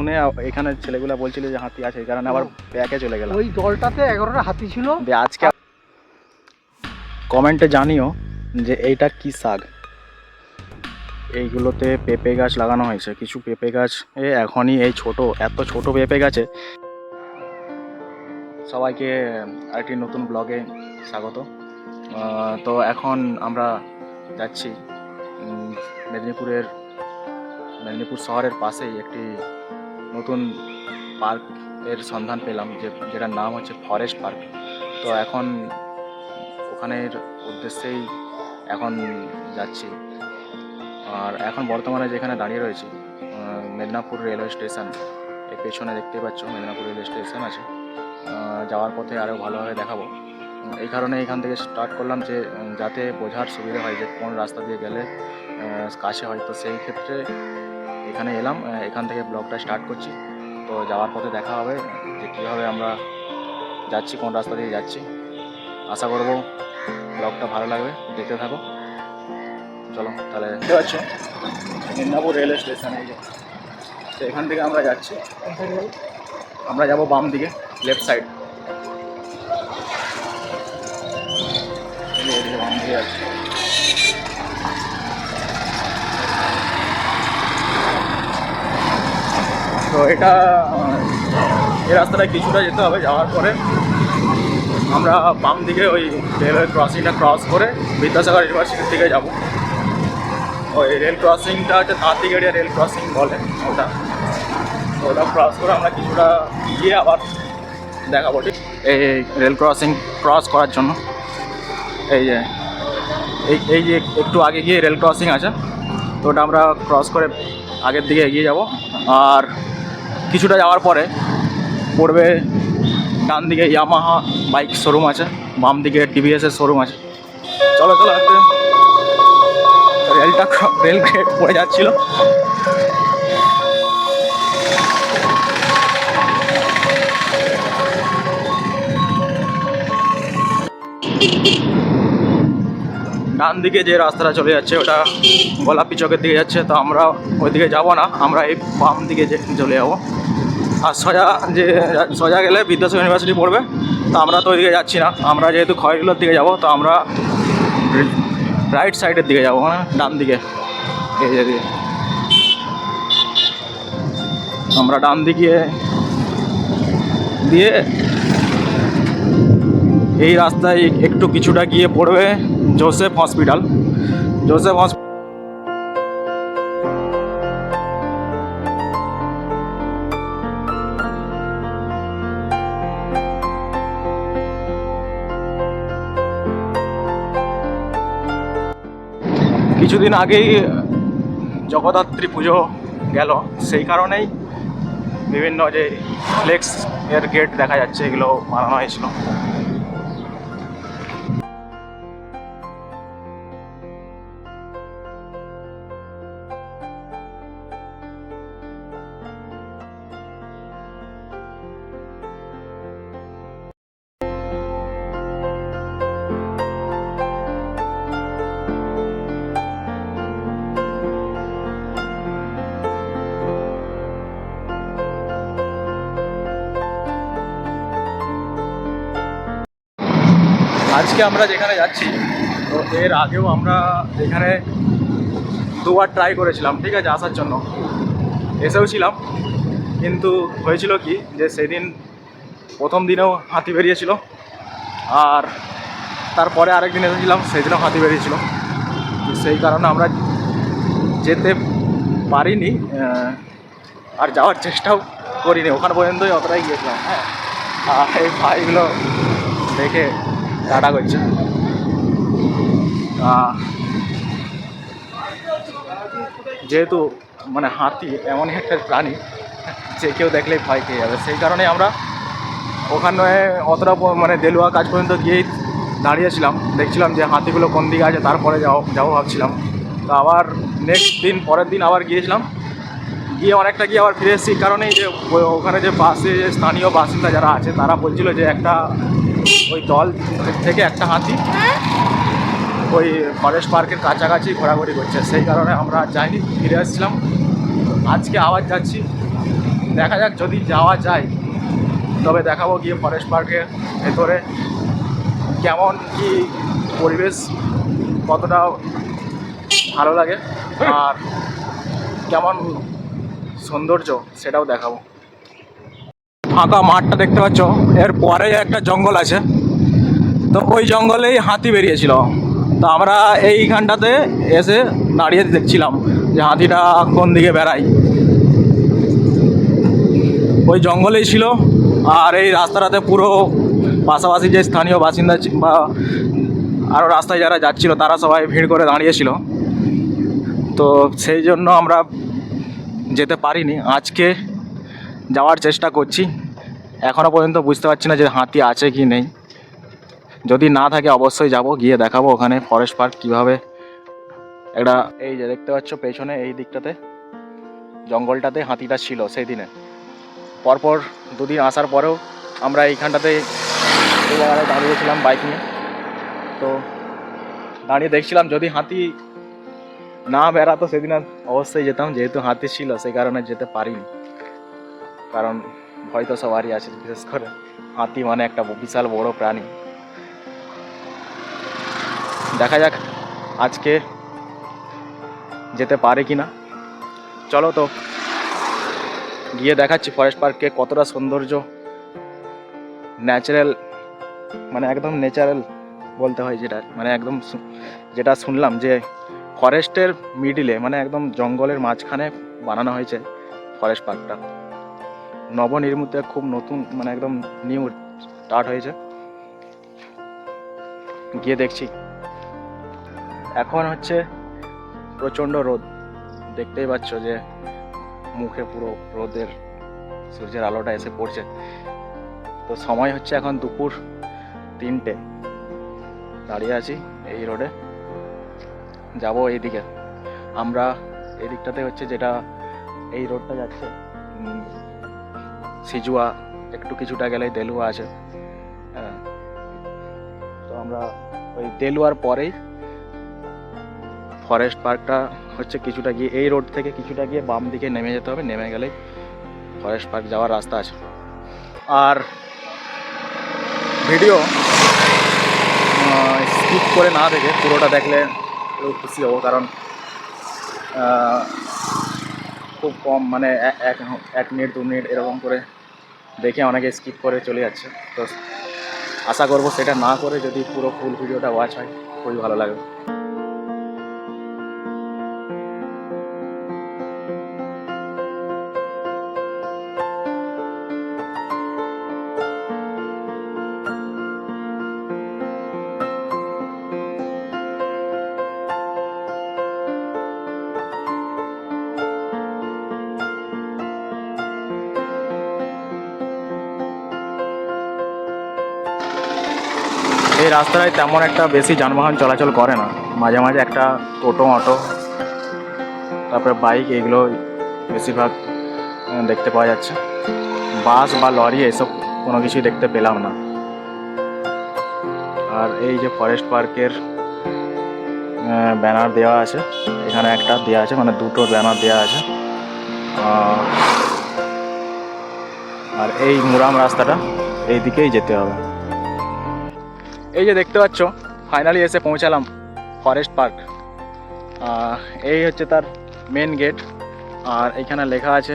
শুনে এখানে ছেলেগুলো বলছিল যে হাতি আছে কারণে আবার ব্যাকে চলে গেলাম। ওই দলটাতে এগারোটা হাতি ছিল। আজকে কমেন্টে জানিও যে এইটা কি শাক? এইগুলোতে পেঁপে গাছ লাগানো হয়েছে কিছু পেঁপে গাছ। এ এখনই এই ছোট এত ছোট পেঁপে গাছে। সবাইকে আরেকটি নতুন ব্লগে স্বাগত। তো এখন আমরা যাচ্ছি মেদিনীপুরের মেদিনীপুর শহরের পাশেই একটি নতুন পার্কের সন্ধান পেলাম, যে যেটার নাম হচ্ছে ফরেস্ট পার্ক তো এখন ওখানের উদ্দেশ্যেই এখন যাচ্ছি। আর এখন বর্তমানে যেখানে দাঁড়িয়ে রয়েছি মেদিনীপুর রেলওয়ে স্টেশনের পেছনে দেখতে পাচ্ছ মেদিনীপুর রেলওয়ে স্টেশন আছে। যাওয়ার পথে আরও ভালোভাবে দেখাবো। এই কারণে এখান থেকে স্টার্ট করলাম যে যাতে বোঝার সুবিধা হয় যে কোন রাস্তা দিয়ে গেলে কাছে হয়। তো সেই ক্ষেত্রে এখানে এলাম এখান থেকে ব্লগটা স্টার্ট করছি। তো যাওয়ার পথে দেখা হবে যে কীভাবে আমরা যাচ্ছি, কোন রাস্তা দিয়ে যাচ্ছি। আশা করব ব্লগটা ভালো লাগবে, দেখতে থাকো। চলো, তাহলে দেখতে পাচ্ছ, মেদিনীপুর রেলওয়ে স্টেশন, এই যে। তো এখান থেকে আমরা যাচ্ছি। আমরা যাব বাম দিকে লেফট সাইড বাম দিকে যাচ্ছি। এটা, এই রাস্তাটা কিছুটা যেতে হবে যাওয়ার পরে। আমরা বাম দিকে ওই রেলওয়ে ক্রসিংটা ক্রস করে বিদ্যাসাগর ইউনিভার্সিটির দিকে যাব। ওই রেল ক্রসিংটা হচ্ছে তাঁতিগাড়িয়া রেল ক্রসিং বলে ওটা। ওটা ক্রস করে আমরা কিছুটা গিয়ে আবার দেখাবো। ঠিক, এই রেল ক্রসিং ক্রস করার জন্য। এই যে, এই এই যে একটু আগে গিয়ে রেল ক্রসিং আছে। তো ওটা আমরা ক্রস করে আগের দিকে এগিয়ে যাব। আর কিছুটা যাওয়ার পরে পড়বে ডান দিকে ইয়ামাহা বাইক শোরুম আছে, বাম দিকে টিভিএস এর শোরুম আছে। চলো চলো রেলটা রেল পড়ে যাচ্ছিল। ডান দিকে যে রাস্তাটা চলে যাচ্ছে, ওটা গোলাপি চকের দিকে যাচ্ছে, তো আমরা ওইদিকে যাব না, আমরা এই বাম দিকে চলে যাব আর সোজা যে, সোজা গেলে বিদ্যাসাগর ইউনিভার্সিটি পড়বে, তো আমরা তো ওইদিকে যাচ্ছি না, আমরা যেহেতু খয়রুলার দিকে যাব, তো আমরা রাইট সাইডের দিকে যাব মানে ডান দিকে এই যে। আমরা ডান দিকে দিয়ে এই রাস্তায় একটু কিছুটা গিয়ে পড়বে জোসেফ হসপিটাল। জোসেফ হসপিটাল কিছুদিন আগেই জগদ্ধাত্রী পুজো গেল। সেই কারণেই বিভিন্ন যে ফ্লেক্স এর গেট দেখা যাচ্ছে, এগুলো বানানো হয়েছিল। আজকে আমরা যেখানে যাচ্ছি, তো এর আগেও আমরা এখানে দুবার ট্রাই করেছিলাম, ঠিক আছে, আসার জন্য। এসেও ছিলাম, কিন্তু হয়েছিল কি যে সেদিন প্রথম দিনেও হাতি বেরিয়েছিল, আর তারপরে আরেক দিন এসেছিলাম, সেদিনও হাতি বেরিয়েছিল। তো সেই কারণে আমরা যেতে পারিনি আর যাওয়ার চেষ্টাও করিনি, ওখানে পর্যন্তই অতটাই গিয়েছিলাম হ্যাঁ। আর এই ভাইগুলো দেখে টাটা করছে। যেহেতু মানে হাতি এমনই একটা প্রাণী যে কেউ দেখলেই ভয় পেয়ে যাবে, সেই কারণে আমরা ওখানে অতটা মানে দেলুয়া কাজ পর্যন্ত গিয়েই দাঁড়িয়েছিলাম। দেখছিলাম যে হাতিগুলো কোন দিকে আছে, তারপরে যাও যাব ভাবছিলাম। তো আবার নেক্সট দিন, পরের দিন আবার গিয়েছিলাম। গিয়ে অনেকটা গিয়ে আবার ফিরে এসেছি। কারণেই যে ওখানে যে পাশে যে স্থানীয় বাসিন্দা যারা আছে, তারা বলছিল যে একটা ওই দল থেকে একটা হাতি ওই ফরেস্ট পার্কের কাছাকাছি ঘোরাঘুরি করছে। সেই কারণে আমরা যাইনি, ফিরে আসছিলাম। আজকে আবার যাচ্ছি। দেখা যাক যদি যাওয়া যায়, তবে দেখাবো গিয়ে ফরেস্ট পার্কের ভেতরে কেমন কি পরিবেশ, কতটা ভালো লাগে আর কেমন সৌন্দর্য সেটাও দেখাবো। ফাঁকা মাঠটা দেখতে পাচ্ছ। এর পরে একটা জঙ্গল আছে। তো ওই জঙ্গলেই হাতি বেরিয়েছিল। তো আমরা এইখানটাতে এসে দাঁড়িয়ে দেখছিলাম যে হাতিটা কোন দিকে বেড়ায়। ওই জঙ্গলেই ছিল। আর এই রাস্তাটাতে পুরো পাশাপাশি যে স্থানীয় বাসিন্দা বা আরও রাস্তায় যারা যাচ্ছিল, তারা সবাই ভিড় করে দাঁড়িয়েছিল। তো সেই জন্য আমরা যেতে পারিনি। আজকে যাওয়ার চেষ্টা করছি। এখনও পর্যন্ত বুঝতে পারছি না যে হাতি আছে কি নেই। যদি না থাকে অবশ্যই যাব, গিয়ে দেখাবো ওখানে ফরেস্ট পার্ক কীভাবে একটা এই যে দেখতে পাচ্ছ পেছনে এই দিকটাতে, জঙ্গলটাতে হাতিটা ছিল সেই দিনে পরপর দুদিন আসার পরেও আমরা এইখানটাতে দাঁড়িয়েছিলাম বাইক নিয়ে। তো দাঁড়িয়ে দেখছিলাম যদি হাতি না বেড়াতো সেদিন অবশ্যই যেতাম, যেহেতু হাতি ছিল, সেই কারণে যেতে পারিনি। কারণ ভয় তো সবারই আছে, বিশেষ করে হাতি মানে একটা বিশাল বড় প্রাণী। দেখা যাক আজকে যেতে পারে কি না চলো তো, গিয়ে দেখাচ্ছি ফরেস্ট পার্কে কতটা সৌন্দর্য ন্যাচারাল মানে একদম ন্যাচারাল বলতে হয় যেটা মানে একদম যেটা শুনলাম যে ফরেস্টের মিডিলে মানে একদম জঙ্গলের মাঝখানে বানানো হয়েছে ফরেস্ট পার্কটা। নবনির্মিত খুব নতুন মানে একদম নিউ স্টার্ট হয়েছে। গিয়ে দেখছি। এখন হচ্ছে প্রচণ্ড রোদ। দেখতেই পাচ্ছ যে মুখে পুরো রোদের, সূর্যের আলোটা এসে পড়ছে। তো সময় হচ্ছে এখন দুপুর তিনটে। দাঁড়িয়ে আছি এই রোডে। যাব এইদিকে। আমরা এই দিকটাতে হচ্ছে যেটা এই রোডটা যাচ্ছে। সিজুয়া, একটু কিছুটা গেলেই দেলুয়া আছে। হ্যাঁ। তো আমরা ওই দেলুয়ার পরেই ফরেস্ট পার্কটা হচ্ছে কিছুটা গিয়ে, এই রোড থেকে কিছুটা গিয়ে বাম দিকে নেমে যেতে হবে। নেমে গেলেই ফরেস্ট পার্ক যাওয়ার রাস্তা আছে। আর ভিডিও স্কিপ করে না দেখে, পুরোটা দেখলে একটু খুশি হব, কারণ খুব কম মানে এক এক মিনিট, দু মিনিট এরকম করে দেখে অনেকে স্কিপ করে চলে যাচ্ছে। তো আশা করব সেটা না করে যদি পুরো ফুল ভিডিওটা ওয়াচ হয়, খুবই ভালো লাগবে। রাস্তায় তেমন একটা বেশি যানবাহন চলাচল করে না। মাঝে মাঝে একটা টোটো, অটো, তারপরে বাইক এগুলো বেশিরভাগ দেখতে পাওয়া যাচ্ছে। বাস বা লরি এসব কোনো কিছুই দেখতে পেলাম না। আর এই যে ফরেস্ট পার্কের ব্যানার দেওয়া আছে, এখানে একটা দেওয়া আছে মানে দুটো ব্যানার দেওয়া আছে। আর এই মুরাম রাস্তাটা এই দিকেই যেতে হবে। এই যে দেখতে পাচ্ছ ফাইনালি এসে পৌঁছালাম ফরেস্ট পার্ক এই হচ্ছে তার মেন গেট আর এখানে লেখা আছে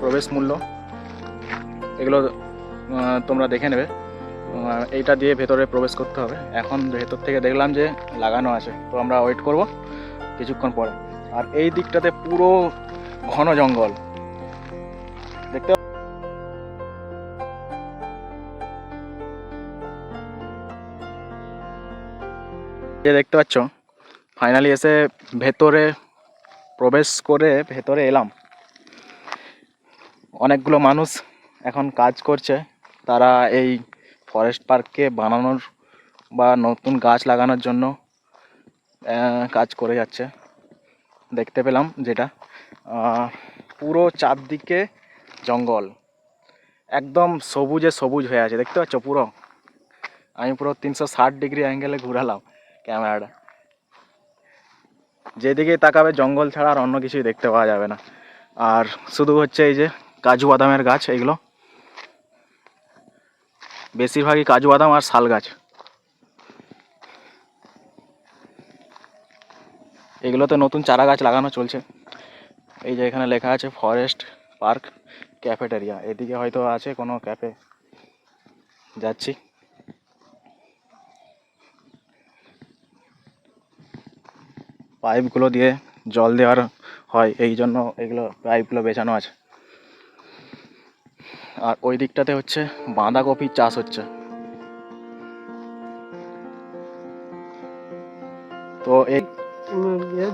প্রবেশ মূল্য। এগুলো তোমরা দেখে নেবে। এইটা দিয়ে ভেতরে প্রবেশ করতে হবে। এখন ভেতর থেকে দেখলাম যে লাগানো আছে। তো আমরা ওয়েট করব কিছুক্ষণ পরে। আর এই দিকটাতে পুরো ঘন জঙ্গল। যে দেখতে পাচ্ছ ফাইনালি এসে ভেতরে প্রবেশ করে ভেতরে এলাম। অনেকগুলো মানুষ এখন কাজ করছে। তারা এই ফরেস্ট পার্ককে বানানোর বা নতুন গাছ লাগানোর জন্য কাজ করে যাচ্ছে। দেখতে পেলাম যেটা পুরো চারদিকে জঙ্গল। একদম সবুজে সবুজ হয়ে আছে। দেখতে পাচ্ছ পুরো? আমি পুরো তিনশো ষাট ডিগ্রি অ্যাঙ্গেলে ঘুরালাম। ক্যামেরাটা। যেদিকেই তাকাবে জঙ্গল ছাড়া আর অন্য কিছুই দেখতে পাওয়া যাবে না। আর শুধু হচ্ছে এই যে কাজু বাদামের গাছ, এগুলো। বেশিরভাগই কাজু বাদাম আর শাল গাছ। এগুলোতে নতুন চারা গাছ লাগানো চলছে। এই যে এখানে লেখা আছে ফরেস্ট পার্ক ক্যাফেটেরিয়া। এদিকে হয়তো আছে কোনো ক্যাফে। যাচ্ছি। পাইপগুলো দিয়ে জল দেওয়ার হয়, এই জন্য এগুলো পাইপগুলো বেছানো আছে। আর ওই দিকটাতে হচ্ছে বাঁধাকপির চাষ হচ্ছে। তো এই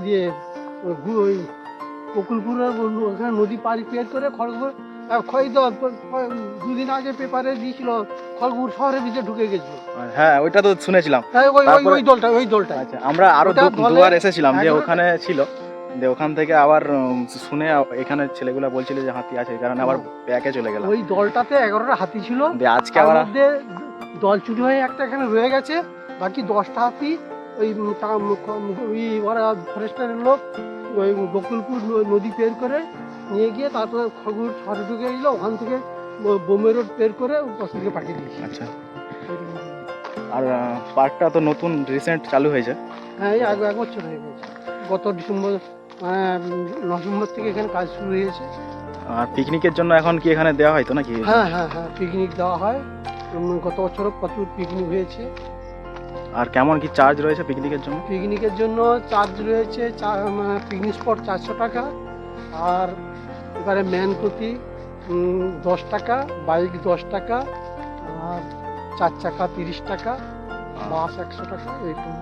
দিয়ে নদী পাড়ি পের করে খড়গপুর খ- দুদিন আগে পেপারে দিয়েছিল ভিতরে ঢুকে গেছিল। হ্যাঁ ওইটা তো শুনেছিলাম। ওই ওই দলটা ওই দলটা আচ্ছা আমরা আরও দুবার এসেছিলাম যে ওখানে ছিল। যে ওখান থেকে আবার শুনে এখানে ছেলেগুলো বলছিল যে হাতি আছে কারণে আবার চলে গেলাম। ওই দলটাতে এগারোটা হাতি ছিল। আজকে আবার দল চুরি হয়ে একটা এখানে রয়ে গেছে। বাকি দশটা হাতি ওই ওরা ফরেস্টারের লোক ওই বকুলপুর ন- নদী পের করে নিয়ে গিয়ে তারপরে খড়গুর শহরে ঢুকে এলো ওখান থেকে বোম্বে রোড পের করে বস্তিকে পাঠিয়ে দিয়েছি। আচ্ছা। আর পার্কটা তো নতুন রিসেন্ট চালু হয়েছে। হ্যাঁ এই এক এক বছর হয়ে গেছে। গত ডিসেম্বর মানে নভেম্বর থেকে এখানে কাজ শুরু হয়েছে। আর পিকনিকের জন্য এখন কি এখানে দেওয়া হয় তো নাকি? হ্যাঁ হ্যাঁ হ্যাঁ পিকনিক দেওয়া হয়। গত বছরও প্রচুর পিকনিক হয়েছে। আর কেমন কি চার্জ রয়েছে পিকনিকের জন্য? পিকনিকের জন্য চার্জ রয়েছে চা- মানে পিকনিক স্পট চারশো টাকা। আর এবারে ম্যান প্রতি দশ টাকা বাইক দশ টাকা আর চার চাকা তিরিশ টাকা বাস একশো টাকা এরকম।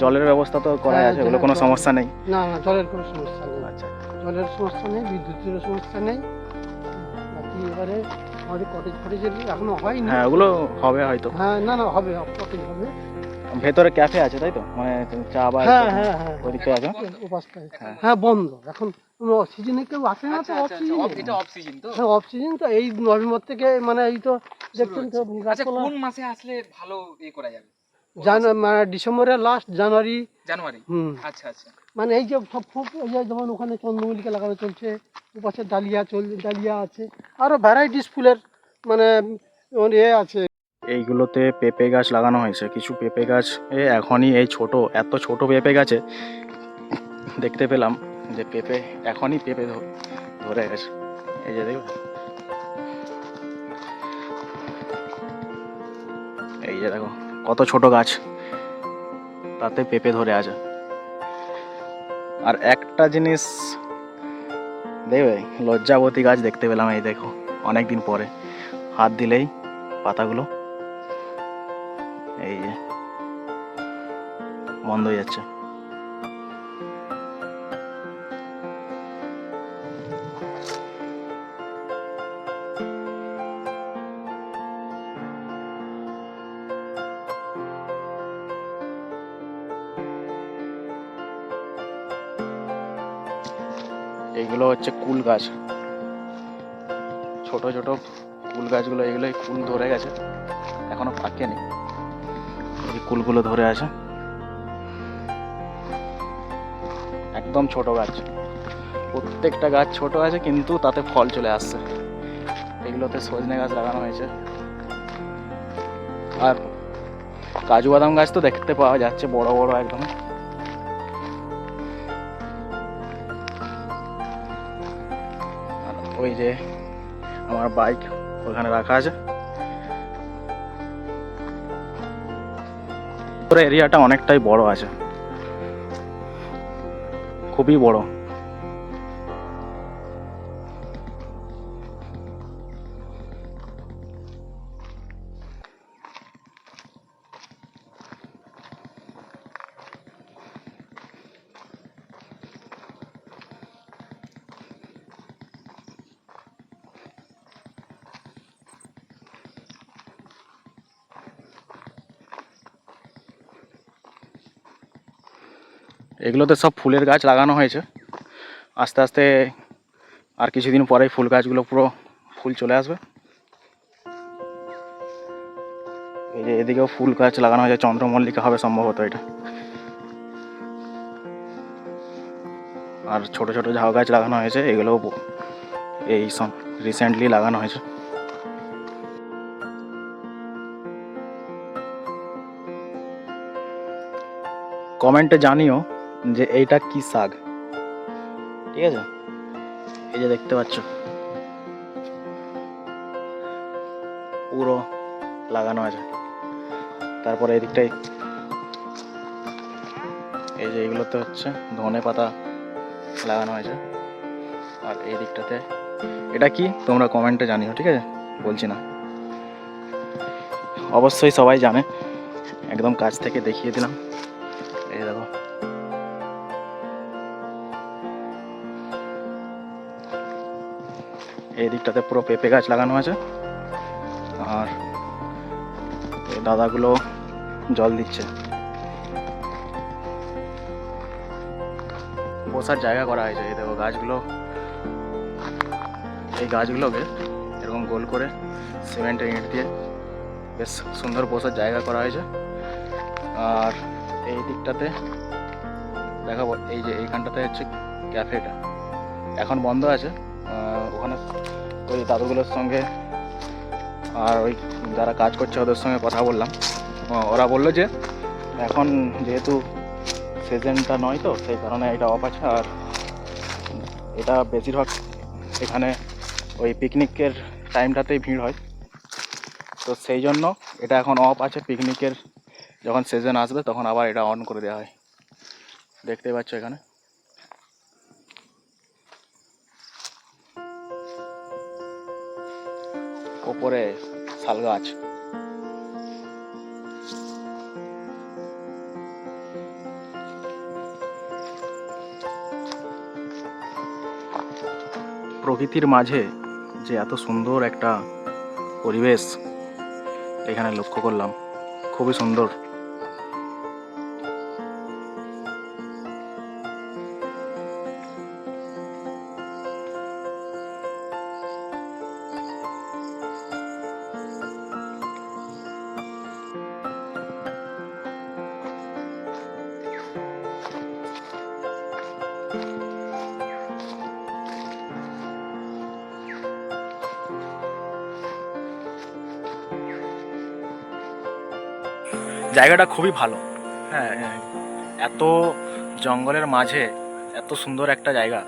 জলের ব্যবস্থা তো করা হ্যাঁ, আছে ওগুলো কোনো সমস্যা নেই। না না জলের কোনো সমস্যা নেই। আচ্ছা। জলের সমস্যা নেই বিদ্যুতের সমস্যা নেই। বাকি এবারে আমাদের কটেজ ফটেজের এখনও হয়নি। হ্যাঁ ওগুলো হবে হয়তো। হ্যাঁ না না হবে কটেজ হবে। ভেতরে ক্যাফে আছে তাই তো? মানে চা বা হ্যাঁ হ্যাঁ হ্যাঁ। আছে হ্যাঁ। হ্যাঁ বন্ধ। এখন সিজনে কেউ আসে না তো অফ সিজনে এটা অফ সিজন তো। হ্যাঁ অফ সিজন তো এই নভেম্বর থেকে মানে এই তো দেখছেন তো আচ্ছা কোন মাসে আসলে ভালো ইয়ে করা যাবে? জান- মানে ডিসেম্বরের লাস্ট জানুয়ারি। জানুয়ারি। হুম। আচ্ছা আচ্ছা। মানে এই যে সব ফুল এই যে যেমন ওখানে চন্দ্রমল্লিকা লাগানো চলছে উপাসের ডালিয়া চল ডালিয়া আছে। আরও ভ্যারাইটিস ফুলের মানে ওর ইয়ে আছে। এইগুলোতে পেঁপে গাছ লাগানো হয়েছে। কিছু পেঁপে গাছ এ এখনই এই ছোট, এত ছোট পেঁপে গাছে দেখতে পেলাম যে পেঁপে এখনই পেঁপে ধরে গেছে। এই যে দেখবে এই যে দেখো, কত ছোট গাছ। তাতে পেঁপে ধরে আছে। আর একটা জিনিস দেখবে, লজ্জাবতী গাছ দেখতে পেলাম, এই দেখো অনেক দিন পরে। হাত দিলেই পাতাগুলো এই যে। বন্ধ হয়ে যাচ্ছে। এইগুলো হচ্ছে কুল গাছ। ছোট ছোট কুল গাছগুলো এগুলো কুল ধরে গেছে। এখনও পাকেনি কুলগুলো ধরে আছে একদম ছোট গাছ। প্রত্যেকটা গাছ ছোট আছে, কিন্তু তাতে ফল চলে আসছে। এগুলোতে সজনে গাছ লাগানো হয়েছে। আর কাজু বাদাম গাছ তো দেখতে পাওয়া যাচ্ছে, বড় বড় একদম। ওই যে আমার বাইক ওখানে রাখা আছে। এরিয়াটা অনেকটাই বড় আছে। খুবই বড়। এগুলোতে সব ফুলের গাছ লাগানো হয়েছে। আস্তে আস্তে আর কিছুদিন পরেই ফুল গাছগুলো পুরো ফুল চলে আসবে। এই যে এদিকেও ফুল গাছ লাগানো হয়েছে, চন্দ্রমল্লিকা হবে সম্ভবত এটা। আর ছোট ছোট ঝাউ গাছ লাগানো হয়েছে, এগুলোও এই রিসেন্টলি লাগানো হয়েছে। কমেন্টে জানিও যে এইটা কি শাক? ঠিক আছে? এই যে দেখতে পাচ্ছ। পুরো লাগানো আছে। তারপরে এদিকটাই এই যে এগুলোতে হচ্ছে ধনে পাতা লাগানো হয়েছে। আর এই দিকটাতে এটা কি? তোমরা কমেন্টে জানিও, ঠিক আছে? বলছি না। অবশ্যই সবাই জানে। একদম কাছ থেকে দেখিয়ে দিলাম। এই দিকটাতে পুরো পেঁপে গাছ লাগানো আছে। আর এই দাদাগুলো জল দিচ্ছে। বসার জায়গা করা হয়েছে। এই দেখো গাছগুলো। এই গাছগুলোকে এরকম গোল করে সিমেন্টের ইট দিয়ে বেশ সুন্দর বসার জায়গা করা হয়েছে। আর এই দিকটাতে দেখাবো, এই যে এইখানটাতে হচ্ছে ক্যাফেটা। এখন বন্ধ আছে। ওই দাদুগুলোর সঙ্গে আর ওই যারা কাজ করছে ওদের সঙ্গে কথা বললাম। ওরা বলল যে এখন যেহেতু সিজনটা নয় তো, সেই কারণে এটা অফ আছে আর এটা বেশিরভাগ এখানে ওই পিকনিকের টাইমটাতেই ভিড় হয়। তো সেই জন্য এটা এখন অফ আছে পিকনিকের যখন সিজন আসবে তখন আবার এটা অন করে দেওয়া হয়। দেখতেই পাচ্ছ এখানে? ওপরে শাল গাছ। প্রকৃতির মাঝে যে এত সুন্দর একটা পরিবেশ এখানে লক্ষ্য করলাম। খুবই সুন্দর। জায়গাটা খুবই ভালো। হ্যাঁ হ্যাঁ। এত জঙ্গলের মাঝে এত সুন্দর একটা জায়গা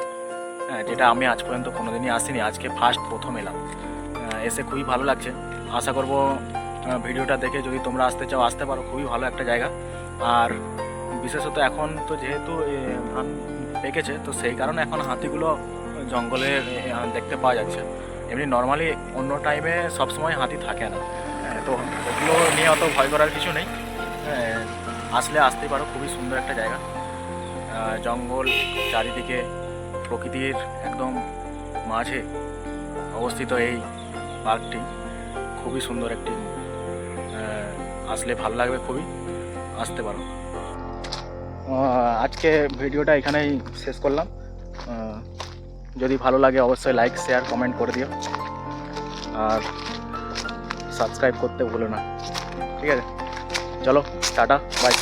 হ্যাঁ যেটা আমি আজ পর্যন্ত কোনোদিনই আসিনি আজকে ফার্স্ট প্রথম এলাম। এসে খুবই ভালো লাগছে। আশা করব ভিডিওটা দেখে যদি তোমরা আসতে চাও আসতে পারো খুবই ভালো একটা জায়গা। আর বিশেষত এখন তো যেহেতু ধান পেকেছে তো সেই কারণে এখন হাতিগুলো জঙ্গলে দেখতে পাওয়া যাচ্ছে। এমনি নর্মালি অন্য টাইমে সবসময় হাতি থাকে না। হ্যাঁ, তো ওগুলো নিয়ে অত ভয় করার কিছু নেই। আসলে আসতে পারো, খুবই সুন্দর একটা জায়গা। জঙ্গল চারিদিকে প্রকৃতির একদম মাঝে অবস্থিত এই পার্কটি। খুবই সুন্দর একটি আসলে ভালো লাগবে খুবই, আসতে পারো। আজকে ভিডিওটা এখানেই শেষ করলাম। যদি ভালো লাগে অবশ্যই লাইক শেয়ার কমেন্ট করে দিও। আর সাবস্ক্রাইব করতে ভুলো না। ঠিক আছে? চলো টাটা বাই